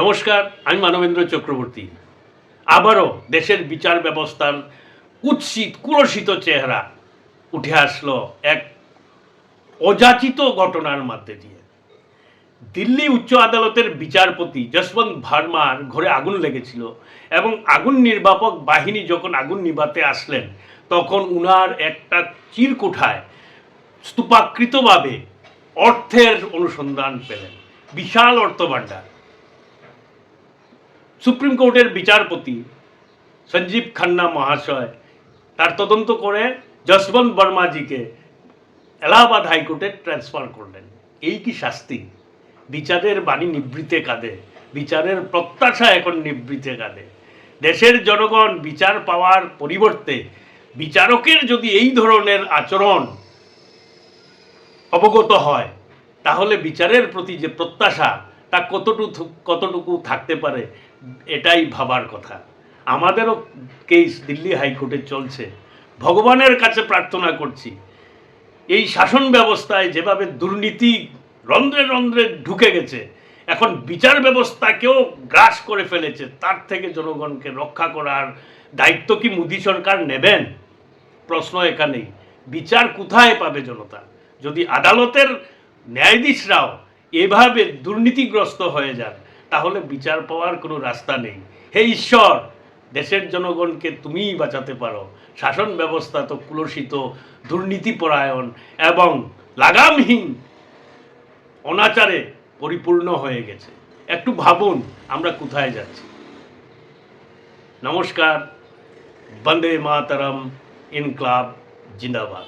নমস্কার, আমি মানবেন্দ্র চক্রবর্তী। আবারও দেশের বিচার ব্যবস্থার কুৎসিত, কুলসিত চেহারা উঠে আসলো এক অযাচিত ঘটনার মধ্যে দিয়ে। দিল্লি উচ্চ আদালতের বিচারপতি যশবন্ত ভার্মার ঘরে আগুন লেগেছিল এবং আগুন নির্বাপক বাহিনী যখন আগুন নিভাতে আসলেন, তখন উনার একটা চিরকুঠায় স্তূপাকৃতভাবে অর্থের অনুসন্ধান পেলেন। বিশাল অর্থ ভাণ্ডার সুপ্রিম কোর্টের বিচারপতি সঞ্জীব খান্না মহাশয় তার তদন্ত করে যশবন্ত বর্মাজিকে এলাহাবাদ হাইকোর্টে ট্রান্সফার করলেন। এই কি শাস্তি? বিচারের বাণী নিবৃতে কাঁদে, বিচারের প্রত্যাশা এখন নিবৃতে কাঁদে। দেশের জনগণ বিচার পাওয়ার পরিবর্তে বিচারকের যদি এই ধরনের আচরণ অবগত হয়, তাহলে বিচারের প্রতি যে প্রত্যাশা তা কতটুকু কতটুকু থাকতে পারে, এটাই ভাবার কথা। আমাদেরও কেস দিল্লি হাইকোর্টে চলছে। ভগবানের কাছে প্রার্থনা করছি। এই শাসন ব্যবস্থায় যেভাবে দুর্নীতি রন্ধ্রে রন্ধ্রে ঢুকে গেছে, এখন বিচার ব্যবস্থাকেও গ্রাস করে ফেলেছে, তার থেকে জনগণকে রক্ষা করার দায়িত্ব কি মোদী সরকার নেবেন? প্রশ্ন এখানেই। বিচার কোথায় পাবে জনতা? যদি আদালতের ন্যায়াধীশরাও এভাবে দুর্নীতিগ্রস্ত হয়ে যান, তাহলে বিচার পাওয়ার কোনো রাস্তা নেই। হে ঈশ্বর, দেশের জনগণকে তুমিই বাঁচাতে পারো। শাসন ব্যবস্থা তো কুলসিত, দুর্নীতিপরায়ণ এবং লাগামহীন, অনাচারে পরিপূর্ণ হয়ে গেছে। একটু ভাবুন, আমরা কোথায় যাচ্ছি। নমস্কার, বন্দে মাতরম, ইনকলাব, জিন্দাবাদ।